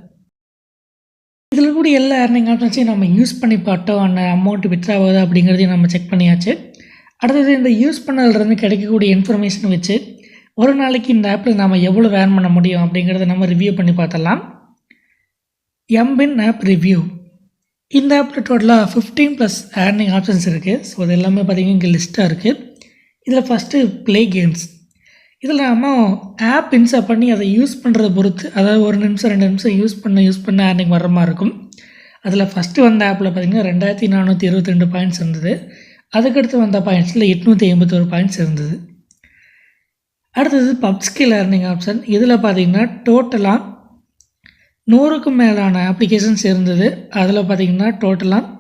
இதில் கூட எல்லா ஏர்னிங் ஆப்ஷன்ஸையும் நம்ம யூஸ் பண்ணி பார்த்தோம். அந்த அமௌண்ட் விட்ரா ஆகுதா அப்படிங்கிறதையும் நம்ம செக் பண்ணியாச்சு. அடுத்தது இந்த யூஸ் பண்ணதுலேருந்து கிடைக்கக்கூடிய இன்ஃபர்மேஷன் வச்சு ஒரு நாளைக்கு இந்த ஆப்பில் நாம் எவ்வளோ ஏர்ன் பண்ண முடியும் அப்படிங்கிறத நம்ம ரிவ்யூ பண்ணி பார்த்தலாம் எம்பின் ஆப் ரிவ்யூ இந்த ஆப்பில் டோட்டலாக ஃபிஃப்டீன் ப்ளஸ் ஏர்னிங் ஆப்ஷன்ஸ் இருக்குது ஸோ அது எல்லாமே பார்த்தீங்கன்னா இங்கே லிஸ்ட்டாக இருக்குது இதில் ஃபஸ்ட்டு ப்ளே கேம்ஸ் இதில் நம்ம ஆப் இன்ஸ்டால் பண்ணி அதை யூஸ் பண்ணுறதை பொறுத்து அதாவது ஒரு நிமிஷம் ரெண்டு நிமிஷம் யூஸ் பண்ண யூஸ் பண்ண ஏர்னிங் வர மாதிரி இருக்கும். அதில் ஃபஸ்ட்டு வந்த ஆப்பில் பார்த்தீங்கன்னா ரெண்டாயிரத்தி நானூற்றி இருபத்தி ரெண்டு பாயிண்ட்ஸ் இருந்தது. அதுக்கடுத்து வந்த பாயிண்ட்ஸில் எட்நூற்றி ஐம்பத்தோரு பாயிண்ட்ஸ் இருந்தது. அடுத்தது பப்ஸ்கில் ஏர்னிங் ஆப்ஷன் இதில் பார்த்தீங்கன்னா டோட்டலாக நூறுக்கும் மேலான அப்ளிகேஷன்ஸ் இருந்தது. அதில் பார்த்தீங்கன்னா டோட்டலாக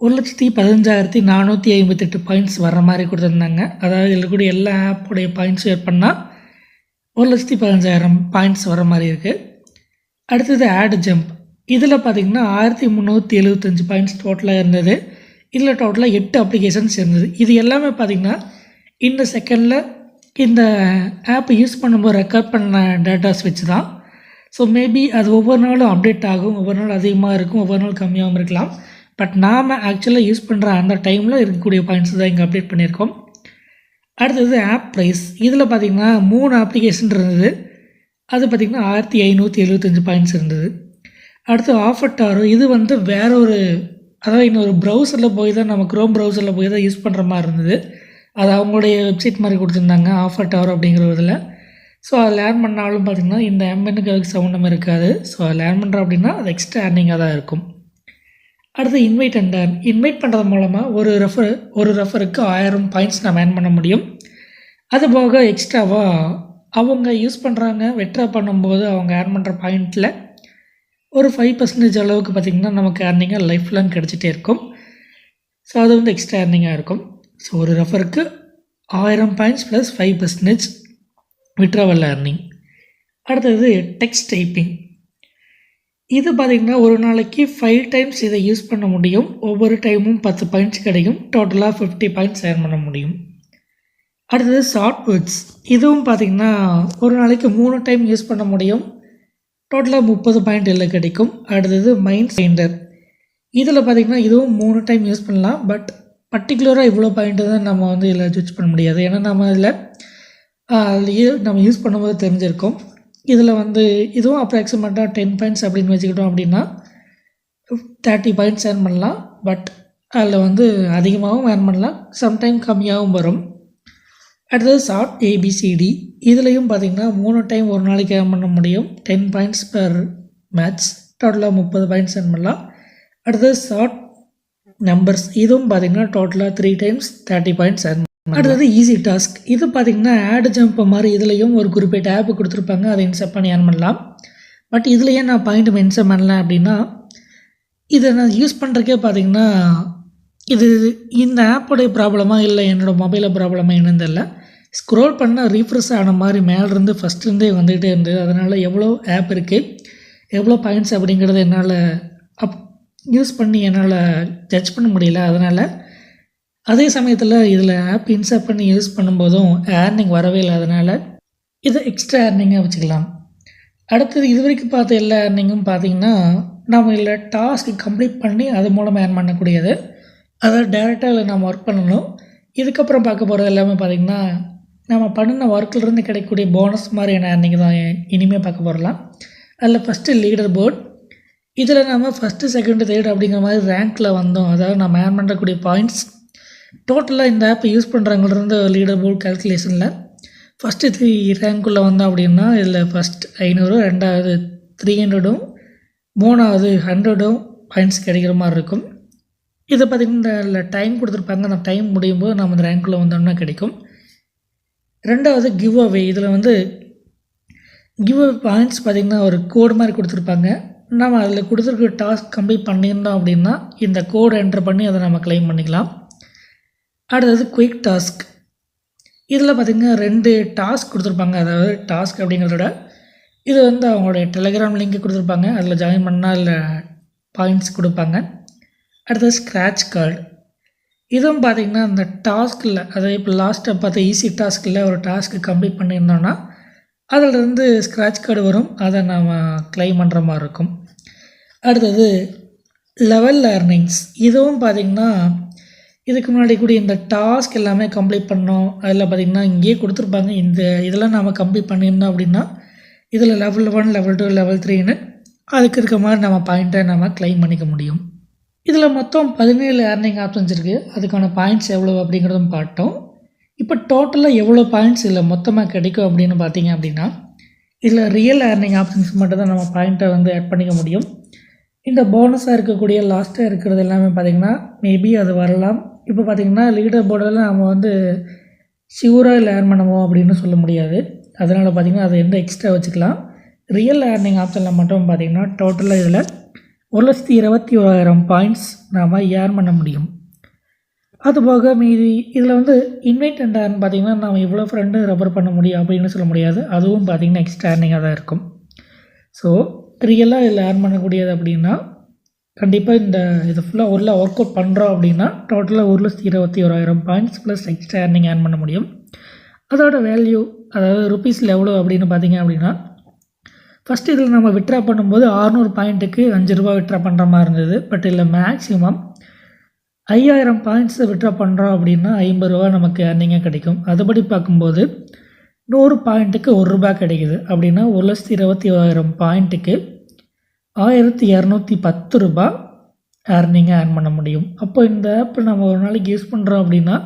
ஒரு லட்சத்தி பதினஞ்சாயிரத்தி நானூற்றி ஐம்பத்தெட்டு பாயிண்ட்ஸ் வர்ற மாதிரி கொடுத்துருந்தாங்க. அதாவது இதில் கூட எல்லா ஆப்புடைய பாயிண்ட்ஸும் ஏட் பண்ணால் ஒரு லட்சத்தி பதினஞ்சாயிரம் பாயிண்ட்ஸ் வர மாதிரி இருக்குது அடுத்தது ஆட் ஜம்ப் இதில் பார்த்தீங்கன்னா ஆயிரத்தி முந்நூற்றி எழுபத்தஞ்சு பாயிண்ட்ஸ் டோட்டலாக இருந்தது. இதில் டோட்டலாக எட்டு அப்ளிகேஷன்ஸ் இருந்தது. இது எல்லாமே பார்த்தீங்கன்னா இந்த செகண்டில் இந்த ஆப் யூஸ் பண்ணும்போது ரெக்கார்ட் பண்ண டேட்டாஸ் வச்சு தான் ஸோ மேபி அது ஒவ்வொரு நாளும் அப்டேட் ஆகும் ஒவ்வொரு நாள் அதிகமாக இருக்கும் ஒவ்வொரு நாள் கம்மியாகவும் இருக்கலாம். பட் நாம் ஆக்சுவலாக யூஸ் பண்ணுற அந்த டைமில் இருக்கக்கூடிய பாயிண்ட்ஸ் தான் இங்கே அப்டேட் பண்ணியிருக்கோம். அடுத்தது ஆப் ப்ரைஸ் இதில் பார்த்திங்கன்னா மூணு அப்ளிகேஷன் இருந்தது. அது பார்த்திங்கன்னா ஆயிரத்தி ஐநூற்றி எழுபத்தஞ்சு பாயிண்ட்ஸ் இருந்தது. அடுத்து ஆஃபர் டாரோ இது வந்து வேற ஒரு அதாவது இன்னொரு ப்ரௌசரில் போய் தான் நம்ம க்ரோம் ப்ரௌசரில் போய் தான் யூஸ் பண்ணுற மாதிரி இருந்தது. அது அவங்களுடைய வெப்சைட் மாதிரி கொடுத்துருந்தாங்க ஆஃபர் டவர் அப்படிங்கிற இதில். ஸோ அதை லேர்ன் பண்ணாலும் பார்த்திங்கன்னா இந்த எம்எனுக்கு அதுக்கு இருக்காது. ஸோ அதை லேர்ன் பண்ணுறோம் அப்படின்னா அது எக்ஸ்ட்ரா ஏர்னிங்காக தான் இருக்கும். அடுத்து இன்வைட் அண்ட் ஏர்ன் இன்வைட் பண்ணுறது மூலமாக ஒரு ரெஃபர் ஒரு ரெஃபருக்கு ஆயிரம் பாயிண்ட்ஸ் நம்ம ஏர்ன் பண்ண முடியும். அது போக எக்ஸ்ட்ராவாக அவங்க யூஸ் பண்ணுறாங்க வெட்ரா பண்ணும்போது அவங்க ஏர்ன் பண்ணுற பாயிண்ட்டில் ஒரு ஃபைவ் பர்சன்டேஜ் அளவுக்கு பார்த்திங்கன்னா நமக்கு ஏர்னிங்காக லைஃப் லாங் கிடச்சிட்டே இருக்கும். ஸோ அது வந்து எக்ஸ்ட்ரா ஏர்னிங்காக இருக்கும். ஸோ ஒரு ரெஃபருக்கு ஆயிரம் points plus five percentage withdrawal earning அடுத்தது டெக்ஸ்ட் டைப்பிங் இது பார்த்திங்கன்னா ஒரு நாளைக்கு ஃபைவ் டைம்ஸ் இதை யூஸ் பண்ண முடியும். ஒவ்வொரு டைமும் பத்து பாயிண்ட்ஸ் கிடைக்கும். டோட்டலாக ஃபிஃப்டி பாயிண்ட்ஸ் ஏர்ன் பண்ண முடியும். அடுத்தது ஷார்ட் வேர்ட்ஸ் இதுவும் பார்த்திங்கன்னா ஒரு நாளைக்கு மூணு டைம் யூஸ் பண்ண முடியும். டோட்டலாக முப்பது பாயிண்ட் எல்லாம் கிடைக்கும். அடுத்தது மைண்ட் ஃபைண்டர் இதில் பார்த்திங்கன்னா இதுவும் மூணு டைம் யூஸ் பண்ணலாம். பட் பர்டிகுலராக இவ்வளோ பாயிண்ட்டு தான் நம்ம வந்து இதில் ஜட்ஜ் பண்ண முடியாது. ஏன்னா நம்ம இதில் நம்ம யூஸ் பண்ணும்போது தெரிஞ்சிருக்கோம். இதில் வந்து இதுவும் அப்ராக்சிமேட்டாக டென் பாயிண்ட்ஸ் அப்படின்னு வச்சுக்கிட்டோம் அப்படின்னா தேர்ட்டி பாயிண்ட்ஸ் ஏர்ன் பண்ணலாம். பட் அதில் வந்து அதிகமாகவும் ஏர்ன் பண்ணலாம். சம்டைம் கம்மியாகவும் வரும். அடுத்தது ஷார்ட் ஏபிசிடி இதுலேயும் பார்த்திங்கன்னா மூணு டைம் ஒரு நாளைக்கு ஏர்ன் பண்ண முடியும். டென் பாயிண்ட்ஸ் பர் மேட்ச் டோட்டலாக முப்பது பாயிண்ட்ஸ் ஏர்ன் பண்ணலாம். அடுத்தது ஷார்ட் நம்பர்ஸ் இதுவும் பார்த்தீங்கன்னா டோட்டலாக three times thirty points earn அடுத்தது ஈஸி டாஸ்க் இது பார்த்திங்கன்னா ஆட் ஜம்ப் மாதிரி இதுலேயும் ஒரு குறிப்பிட்ட ஆப் கொடுத்துருப்பாங்க. அதை இன்செப்ட் பண்ணி ஏர்ன் பண்ணலாம். பட் இதுலேயே நான் பாயிண்ட் மென்ஷன் பண்ணல அப்படின்னா இதை நான் யூஸ் பண்ணுறக்கே பார்த்தீங்கன்னா இது இந்த ஆப்போடைய ப்ராப்ளமாக இல்லை என்னோடய மொபைலில் ப்ராப்ளமாக என்னன்னு தெரியல. ஸ்க்ரோல் பண்ணால் ரீஃப்ரெஷ் ஆன மாதிரி மேலேருந்து ஃபஸ்ட்லேருந்தே வந்துகிட்டே இருந்தது. அதனால் எவ்வளோ ஆப் இருக்குது எவ்வளோ பாயிண்ட்ஸ் அப்படிங்கிறது என்னால் அப் யூஸ் பண்ணி என்னால் ஜட்ஜ் பண்ண முடியல. அதனால் அதே சமயத்தில் இதில் ஆப் இன்ஸ்டால் பண்ணி யூஸ் பண்ணும்போதும் ஏர்னிங் வரவே இல்லை. அதனால் இதை எக்ஸ்ட்ரா ஏர்னிங்காக வச்சுக்கலாம். அடுத்தது இது வரைக்கும் பார்த்த எல்லா ஏர்னிங்கும் பார்த்தீங்கன்னா நம்ம இதில் டாஸ்க் கம்ப்ளீட் பண்ணி அது மூலமாக ஏர்ன் பண்ணக்கூடியது. அதாவது டேரெக்டாக இதில் நம்ம ஒர்க் பண்ணணும். இதுக்கப்புறம் பார்க்க போகிறது எல்லாமே பார்த்திங்கன்னா நம்ம பண்ணின ஒர்க்கிலிருந்து கிடைக்கக்கூடிய போனஸ் மாதிரியான ஏர்னிங் தான் இனிமேல் பார்க்க போகிறலாம் அதில் ஃபஸ்ட்டு லீடர் போர்ட் இதில் நம்ம ஃபஸ்ட்டு செகண்டு தேர்ட் அப்படிங்கிற மாதிரி ரேங்க்கில் வந்தோம். அதாவது நம்ம ஏர்ன் பண்ணக்கூடிய பாயிண்ட்ஸ் டோட்டலாக இந்த ஆப்பை யூஸ் பண்ணுறவங்கள்ருந்து லீடர் போர்டு கால்குலேஷனில் ஃபஸ்ட்டு த்ரீ ரேங்க்குள்ளே வந்தோம் அப்படின்னா இதில் ஃபஸ்ட் ஐநூறு ரெண்டாவது த்ரீ ஹண்ட்ரடும் மூணாவது ஹண்ட்ரடும் பாயிண்ட்ஸ் கிடைக்கிற மாதிரி இருக்கும். இதை பார்த்திங்கன்னா இந்த டைம் கொடுத்துருப்பாங்க. அந்த டைம் முடியும் போது நம்ம இந்த ரேங்க்குள்ளே வந்தோம்னா கிடைக்கும். ரெண்டாவது கிவ் அவே இதில் வந்து கிவ் அவே பாயிண்ட்ஸ் பார்த்திங்கன்னா ஒரு கோடு மாதிரி கொடுத்துருப்பாங்க. நம்ம அதில் கொடுத்துருக்க டாஸ்க் கம்ப்ளீட் பண்ணியிருந்தோம் அப்படின்னா இந்த கோடை என்டர் பண்ணி அதை நம்ம க்ளைம் பண்ணிக்கலாம். அடுத்தது குயிக் டாஸ்க் இதில் பார்த்திங்கன்னா ரெண்டு டாஸ்க் கொடுத்துருப்பாங்க. அதாவது டாஸ்க் அப்படிங்கிறத விட இது வந்து அவங்களுடைய டெலிகிராம் லிங்க் கொடுத்துருப்பாங்க. அதில் ஜாயின் பண்ணால் இல்லை பாயிண்ட்ஸ் கொடுப்பாங்க. அடுத்தது ஸ்க்ராட்ச் கார்டு இதுவும் பார்த்திங்கன்னா அந்த டாஸ்கில் அதாவது இப்போ லாஸ்ட்டாக பார்த்த ஈஸி டாஸ்கில் ஒரு டாஸ்க்கு கம்ப்ளீட் பண்ணியிருந்தோன்னா அதிலிருந்து ஸ்க்ராட்ச் கார்டு வரும். அதை நாம் க்ளைம் பண்ணுற மாதிரி இருக்கும். அடுத்தது லெவல் லேர்னிங்ஸ் இதுவும் பார்த்திங்கன்னா இதுக்கு முன்னாடி கூட இந்த டாஸ்க் எல்லாமே கம்ப்ளீட் பண்ணோம். அதில் பார்த்திங்கன்னா இங்கேயே கொடுத்துருப்பாங்க. இந்த இதெல்லாம் நாம் கம்ப்ளீட் பண்ணியிருந்தோம் அப்படின்னா இதில் level one level two level த்ரீன்னு அதுக்கு இருக்க மாதிரி நம்ம பாயிண்ட்டை நம்ம க்ளைம் பண்ணிக்க முடியும். இதில் மொத்தம் பதினேழு ஏர்னிங் ஆப்ஷன்ஸ் இருக்குது அதுக்கான பாயிண்ட்ஸ் எவ்வளோ அப்படிங்கிறதும் பார்த்தோம் இப்போ டோட்டலாக எவ்வளோ பாயிண்ட்ஸ் இதில் மொத்தமாக கிடைக்கும் அப்படின்னு பார்த்தீங்க அப்படின்னா இதில் ரியல் ஏர்னிங் ஆப்ஷன்ஸ் மட்டும் தான் நம்ம பாயிண்ட்டை வந்து ஆட் பண்ணிக்க முடியும். இந்த போனஸாக இருக்கக்கூடிய லாஸ்ட்டாக இருக்கிறது எல்லாமே பார்த்திங்கன்னா மேபி அது வரலாம். இப்போ பார்த்திங்கன்னா லீடர் போர்டில் நம்ம வந்து ஷியூராக இல்லை ஏர்ன் பண்ணுவோம் அப்படின்னு சொல்ல முடியாது. அதனால் பார்த்திங்கன்னா அதை எந்த எக்ஸ்ட்ரா வச்சுக்கலாம். ரியல் ஏர்னிங் ஆப்ஷனில் மட்டும் பார்த்திங்கன்னா டோட்டலாக இதில் ஒரு லட்சத்தி இருபத்தி ஓராயிரம் பாயிண்ட்ஸ் நாம் ஏர்ன் பண்ண முடியும். அதுபோக மீதி இதில் வந்து இன்வைட் அண்ட் ஏர்ன் பார்த்திங்கன்னா நாம் இவ்வளோ ஃப்ரெண்டு ரெஃபர் பண்ண முடியும் அப்படின்னு சொல்ல முடியாது. அதுவும் பார்த்திங்கன்னா எக்ஸ்ட்ரா ஏர்னிங்காக தான் இருக்கும். ஸோ ரியலாக இதில் ஏர்ன் பண்ணக்கூடியது அப்படின்னா கண்டிப்பாக இந்த இது ஃபுல்லாக ஒரு ஒர்க் அவுட் பண்ணுறோம் அப்படின்னா டோட்டலாக ஒரு லட்சத்தி இருபத்தி ஓராயிரம் points plus extra earning earn பண்ண முடியும். அதோட வேல்யூ அதாவது ருபீஸில் எவ்வளோ அப்படின்னு பார்த்திங்க அப்படின்னா ஃபஸ்ட் இதில் நம்ம விட்ரா பண்ணும்போது ஆறுநூறு பாயிண்ட்டுக்கு அஞ்சு ரூபா விட்ரா பண்ணுற மாதிரி இருந்தது. பட் இதில் மேக்ஸிமம் ஐயாயிரம் பாயிண்ட்ஸை விட்ரா பண்ணுறோம் அப்படின்னா ஐம்பது ரூபா நமக்கு ஏர்னிங்காக கிடைக்கும். அதுபடி பார்க்கும்போது நூறு பாயிண்ட்டுக்கு ஒரு ரூபா கிடைக்குது. அப்படின்னா ஒரு லட்சத்தி இருபத்தி ஓராயிரம் பாயிண்ட்டுக்கு ஆயிரத்தி இரநூத்தி பத்து ரூபா ஏர்னிங்காக ஏர்ன் பண்ண முடியும். அப்போ இந்த ஆப் நம்ம ஒரு நாளைக்கு யூஸ் பண்ணுறோம் அப்படின்னா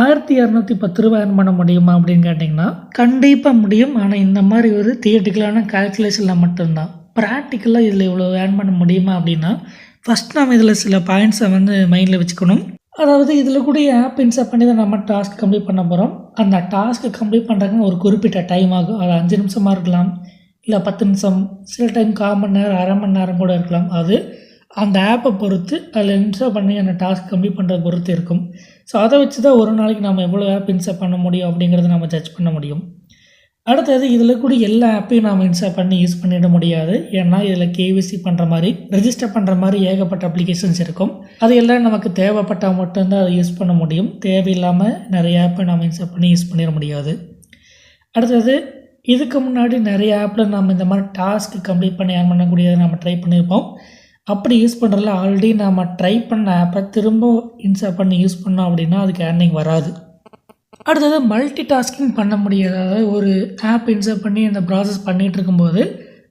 ஆயிரத்தி இரநூத்தி பத்து ரூபா ஏர்ன் பண்ண முடியுமா அப்படின்னு கேட்டிங்கன்னா கண்டிப்பாக முடியும். ஆனால் இந்த மாதிரி ஒரு தியேட்டிக்கலான கால்குலேஷனில் மட்டும்தான். ப்ராக்டிக்கலாக இதில் இவ்வளோ ஏர்ன் பண்ண முடியுமா அப்படின்னா ஃபஸ்ட் நம்ம இதில் சில பாயிண்ட்ஸை வந்து மைண்டில் வச்சுக்கணும். அதாவது இதில் கூட ஆப் இன்ஸ்டால் பண்ணி தான் நம்ம டாஸ்க் கம்ப்ளீட் பண்ண போகிறோம் அந்த டாஸ்க்கை கம்ப்ளீட் பண்ணுறதுக்கு ஒரு குறிப்பிட்ட டைம் ஆகும். அது அஞ்சு நிமிஷமாக இருக்கலாம் இல்லை பத்து நிமிஷம் சில டைம் கால் மணி நேரம் அரை மணி நேரம் கூட இருக்கலாம். அது அந்த ஆப்பை பொறுத்து அதில் இன்ஸ்டால் பண்ணி அந்த டாஸ்க் கம்ப்ளீட் பண்ணுறத பொறுத்து இருக்கும். ஸோ அதை வச்சு தான் ஒரு நாளைக்கு நம்ம எவ்வளோ ஆப் இன்ஸ்டால் பண்ண முடியும் அப்படிங்கிறத நம்ம ஜட்ஜ் பண்ண முடியும். அடுத்தது இதில் கூட எல்லா ஆப்பையும் நாம் இன்ஸ்டால் பண்ணி யூஸ் பண்ணிட முடியாது. ஏன்னா இதில் கேவிசி பண்ணுற மாதிரி ரெஜிஸ்டர் பண்ணுற மாதிரி ஏகப்பட்ட அப்ளிகேஷன்ஸ் இருக்கும். அது எல்லாம் நமக்கு தேவைப்பட்டால் மட்டும்தான் அதை யூஸ் பண்ண முடியும். தேவையில்லாமல் நிறைய ஆப்பை நாம் இன்ஸ்டால் பண்ணி யூஸ் பண்ணிட முடியாது. அடுத்தது இதுக்கு முன்னாடி நிறைய ஆப்பில் நம்ம இந்த மாதிரி டாஸ்க் கம்ப்ளீட் பண்ணி ஏர்ன் பண்ணக்கூடியதை நம்ம ட்ரை பண்ணியிருப்போம் அப்படி யூஸ் பண்ணுறதுல ஆல்ரெடி நம்ம ட்ரை பண்ண ஆப்பை திரும்ப இன்ஸ்டால் பண்ணி யூஸ் பண்ணோம் அப்படின்னா அதுக்கு ஏர்னிங் வராது. அடுத்தது மல்டி டாஸ்கிங் பண்ண முடியாது. அதாவது ஒரு ஆப் இன்ஸ்டால் பண்ணி அந்த ப்ராசஸ் பண்ணிகிட்டு இருக்கும்போது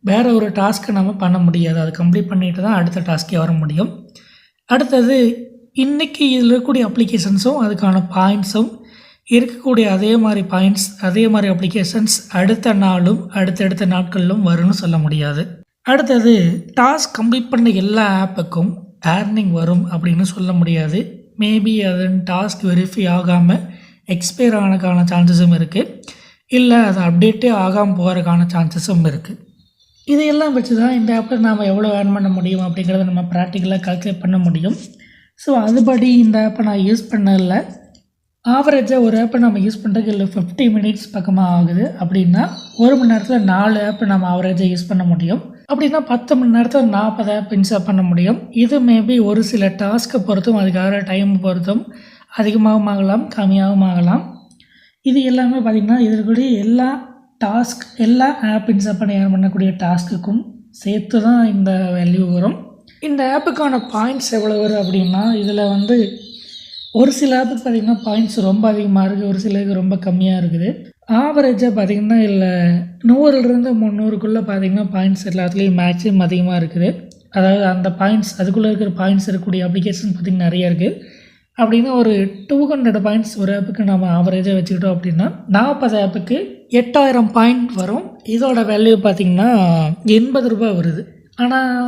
வேறு ஒரு டாஸ்க்கை நம்ம பண்ண முடியாது. அதை கம்ப்ளீட் பண்ணிட்டு தான் அடுத்த டாஸ்க்கே வர முடியும். அடுத்தது இன்றைக்கி இதில் இருக்கக்கூடிய அப்ளிகேஷன்ஸும் அதுக்கான பாயிண்ட்ஸும் இருக்கக்கூடிய அதே மாதிரி பாயிண்ட்ஸ் அதே மாதிரி அப்ளிகேஷன்ஸ் அடுத்த நாளும் அடுத்தடுத்த நாட்களிலும் வரும்னு சொல்ல முடியாது. அடுத்தது டாஸ்க் கம்ப்ளீட் பண்ண எல்லா ஆப்புக்கும் ஏர்னிங் வரும் அப்படின்னு சொல்ல முடியாது. மேபி அதன் டாஸ்க் வெரிஃபை ஆகாமல் எக்ஸ்பயர் ஆனதுக்கான சான்சஸும் இருக்குது இல்லை அது அப்டேட்டே ஆகாமல் போகிறதுக்கான சான்சஸும் இருக்குது இதையெல்லாம் வச்சு தான் இந்த ஆப்பில் நாம் எவ்வளோ ஏர்ன் பண்ண முடியும் அப்படிங்கிறத நம்ம ப்ராக்டிக்கலாக கால்குலேட் பண்ண முடியும். ஸோ அதுபடி இந்த ஆப்பை நான் யூஸ் பண்ணல ஆவரேஜாக ஒரு ஆப்பை நம்ம யூஸ் பண்ணுறதுக்கு இல்லை ஃபிஃப்டி மினிட்ஸ் பக்கமாக ஆகுது அப்படின்னா ஒரு மணி நேரத்தில் நாலு ஆப்பை நம்ம ஆவரேஜாக யூஸ் பண்ண முடியும். அப்படின்னா பத்து மணி நேரத்தில் நாற்பது ஆப் இன்ஸ்டால் பண்ண முடியும். இது மேபி ஒரு சில டாஸ்க்கை பொறுத்தும் அதுக்காக டைம் பொறுத்தும் அதிகமாகவும் ஆகலாம் கம்மியாகவும் ஆகலாம். இது எல்லாமே பார்த்திங்கன்னா இதற்குரிய எல்லா டாஸ்க் எல்லா ஆப் இன்ஸ்டால் பண்ணி ஏர்ன் பண்ணக்கூடிய டாஸ்க்குக்கும் சேர்த்து தான் இந்த வேல்யூ வரும். இந்த ஆப்புக்கான பாயிண்ட்ஸ் எவ்வளோ வரும் அப்படின்னா இதில் வந்து ஒரு சில ஆப்புக்கு பார்த்திங்கன்னா பாயிண்ட்ஸ் ரொம்ப அதிகமாக இருக்குது ஒரு சிலருக்கு ரொம்ப கம்மியாக இருக்குது. ஆவரேஜாக பார்த்திங்கன்னா இல்லை நூறுலேருந்து முந்நூறுக்குள்ளே பார்த்திங்கன்னா பாயிண்ட்ஸ் எல்லாத்துலேயும் மேக்ஸிமம் அதிகமாக இருக்குது. அதாவது அந்த பாயிண்ட்ஸ் அதுக்குள்ளே இருக்கிற பாயிண்ட்ஸ் இருக்கக்கூடிய அப்ளிகேஷன் பார்த்திங்கன்னா நிறைய இருக்குது அப்படின்னா ஒரு டூ ஹண்ட்ரட் பாயிண்ட்ஸ் ஒரு ஆப்புக்கு நம்ம ஆவரேஜாக வச்சுக்கிட்டோம் அப்படின்னா நாற்பது ஆப்புக்கு எட்டாயிரம் பாயிண்ட் வரும். இதோட வேல்யூ பார்த்திங்கன்னா எண்பது ரூபாய் வருது. ஆனால்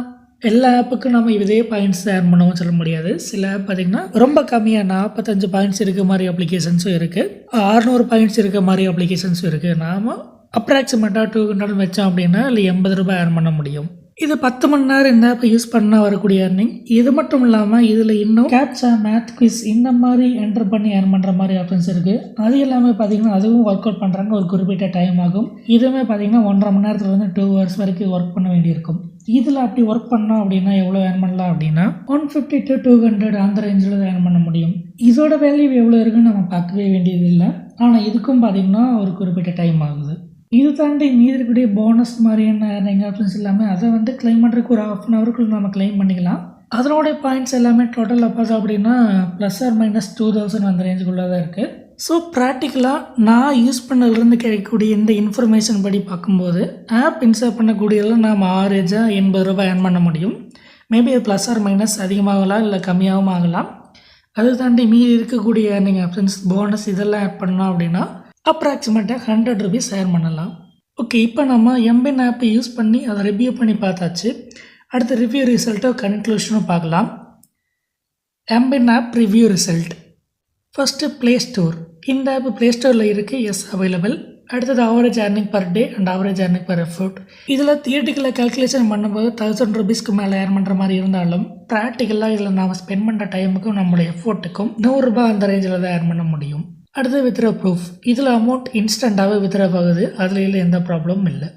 எல்லா ஆப்புக்கும் நம்ம இதே பாயிண்ட்ஸ் ஏர் பண்ணவும் சொல்ல முடியாது. சில ஆப் பார்த்திங்கன்னா ரொம்ப கம்மியாக நாற்பத்தஞ்சு பாயிண்ட்ஸ் இருக்க மாதிரி அப்ளிகேஷன்ஸும் இருக்குது அறநூறு பாயிண்ட்ஸ் இருக்க மாதிரி அப்ளிகேஷன்ஸும் இருக்குது நாம் அப்ராக்சிமேட்டாக டூ ஹண்ட்ரட் வச்சோம் அப்படின்னா இல்லை எண்பது ரூபாய் ஏர்ன் பண்ண முடியும். இது பத்து மணி நேரம் இந்த ஆப்பை யூஸ் பண்ணால் வரக்கூடிய ஏர்னிங் இது மட்டும் இல்லாமல் இதில் இன்னும் கேப்சா மேத் குவிஸ் இந்த மாதிரி என்டர் பண்ணி ஏர்ன் பண்ணுற மாதிரி ஆப்ஷன்ஸ் இருக்குது அது எல்லாமே பார்த்தீங்கன்னா அதுவும் ஒர்க் அவுட் பண்ணுறாங்க ஒரு குறிப்பிட்ட டைம் ஆகும். இதுவுமே பார்த்தீங்கன்னா ஒன்றரை மணி நேரத்துலேருந்து டூ ஹவர்ஸ் வரைக்கும் ஒர்க் பண்ண வேண்டியிருக்கும். இதில் அப்படி ஒர்க் பண்ணோம் அப்படின்னா எவ்வளோ ஏர்ன் பண்ணலாம் அப்படின்னா one fifty to two hundred அந்த ரேஞ்சில் ஏர்ன் பண்ண முடியும். இதோட வேல்யூ எவ்வளோ இருக்குன்னு நம்ம பார்க்கவே வேண்டியது இல்லை. ஆனால் இதுக்கும் பார்த்தீங்கன்னா ஒரு குறிப்பிட்ட டைம் ஆகுது. இது தாண்டி மீதி இருக்கக்கூடிய போனஸ் மாதிரியான ஏர்னிங் ஆப்ஷன்ஸ் எல்லாமே அதை வந்து கிளைம் பண்ணுறதுக்கு ஒரு ஹாஃப் அன் ஹவருக்குள்ள நம்ம கிளைம் பண்ணிக்கலாம். அதனுடைய பாயிண்ட்ஸ் எல்லாமே டோட்டலாக பார்த்தோம் அப்படின்னா plus or minus two thousand அந்த ரேஞ்சுக்குள்ளே தான் இருக்குது ஸோ ப்ராக்டிக்கலாக நான் யூஸ் பண்ணதுலேருந்து கிடைக்கக்கூடிய இந்த இன்ஃபர்மேஷன் படி பார்க்கும்போது ஆப் இன்ஸ்டால் பண்ணக்கூடியதில் நாம் ஆவரேஜாக எண்பது ரூபாய் ஏர்ன் பண்ண முடியும். மேபி அது ப்ளஸ் ஆர் மைனஸ் அதிகமாகலாம் இல்லை கம்மியாகவும் ஆகலாம். அது தாண்டி மீதி இருக்கக்கூடிய ஏர்னிங் ஆப்ஷன்ஸ் போனஸ் இதெல்லாம் ஆட் பண்ணோம் அப்படின்னா அப்ராக்சிமேட்டாக ஹண்ட்ரட் ருபீஸ் ஏர்ன் பண்ணலாம். ஓகே இப்போ நம்ம எம்பின் ஆப்பை யூஸ் பண்ணி அதை ரிவ்யூ பண்ணி பார்த்தாச்சு. அடுத்து ரிவ்யூ ரிசல்ட்டோ கன்க்ளூஷனும் பார்க்கலாம். MPIN app review result first play store இந்த ஆப் ப்ளே ஸ்டோரில் இருக்குது எஸ் அவைலபிள் அடுத்தது average earning per day and average earning per effort இதில் தியேட்டிக்கலாக கால்குலேஷன் பண்ணும்போது தௌசண்ட் ருபீஸ்க்கு மேலே ஏர்ன் பண்ணுற மாதிரி இருந்தாலும் ப்ராக்டிக்கலாக இதில் நாம் ஸ்பெண்ட் பண்ணுற டைமுக்கும் நம்மளுடைய எஃபோர்ட்டுக்கும் நூறுரூபா அந்த ரேஞ்சில் தான் ஏர்ன் பண்ண முடியும். அடுத்து வித்ரா ப்ரூஃப் இதில் அமௌண்ட் இன்ஸ்டண்ட்டாகவே வித்ரா ஆகுது. அதில் இல்லை எந்த ப்ராப்ளமும் இல்லை.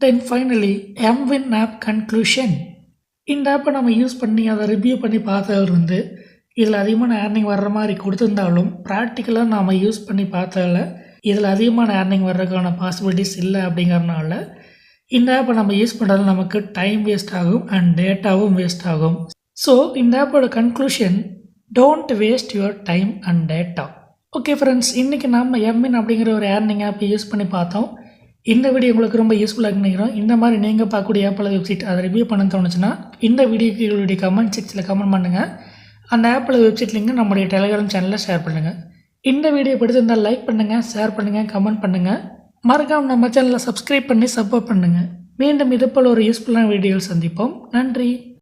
Then finally MWin app conclusion இந்த ஆப்பை நம்ம யூஸ் பண்ணி அதை ரிவ்யூ பண்ணி பார்த்ததுலேருந்து இதில் அதிகமான ஏர்னிங் வர்ற மாதிரி கொடுத்துருந்தாலும் ப்ராக்டிக்கலாக நாம் யூஸ் பண்ணி பார்த்ததில் இதில் அதிகமான ஏர்னிங் வர்றதுக்கான பாசிபிலிட்டிஸ் இல்லை அப்படிங்கிறனால இந்த ஆப்பை நம்ம யூஸ் பண்ணுறது நமக்கு டைம் வேஸ்ட் ஆகும் அண்ட் டேட்டாவும் வேஸ்ட் ஆகும். ஸோ இந்த ஆப்போட conclusion don't waste your time and data okay friends இன்றைக்கி நம்ம எம்மின் அப்படிங்கிற ஒரு ஏர்னிங் ஆப்பை யூஸ் பண்ணி பார்த்தோம். இந்த வீடியோ உங்களுக்கு ரொம்ப யூஸ்ஃபுல்லாக நினைக்கிறோம். இந்த மாதிரி நீங்கள் பார்க்கக்கூடிய ஆப்பில் வெப்சைட் அதை ரிவ்யூ பண்ண தோணுச்சுன்னா இந்த வீடியோக்கு எங்களுடைய கமெண்ட் செக்ஷனில் கமெண்ட் பண்ணுங்கள் அந்த ஆப்பில் வெப்சைட் லிங்க் நம்முடைய டெலிகிராம் சேனலில் ஷேர் பண்ணுங்கள் இந்த வீடியோ பிடிச்சிருந்தால் லைக் பண்ணுங்கள் ஷேர் பண்ணுங்கள் கமெண்ட் பண்ணுங்கள் மறக்காமல் நம்ம சேனலை சப்ஸ்கிரைப் பண்ணி சப்போர்ட் பண்ணுங்கள் மீண்டும் இதுபோல் ஒரு யூஸ்ஃபுல்லான வீடியோவில் சந்திப்போம். நன்றி.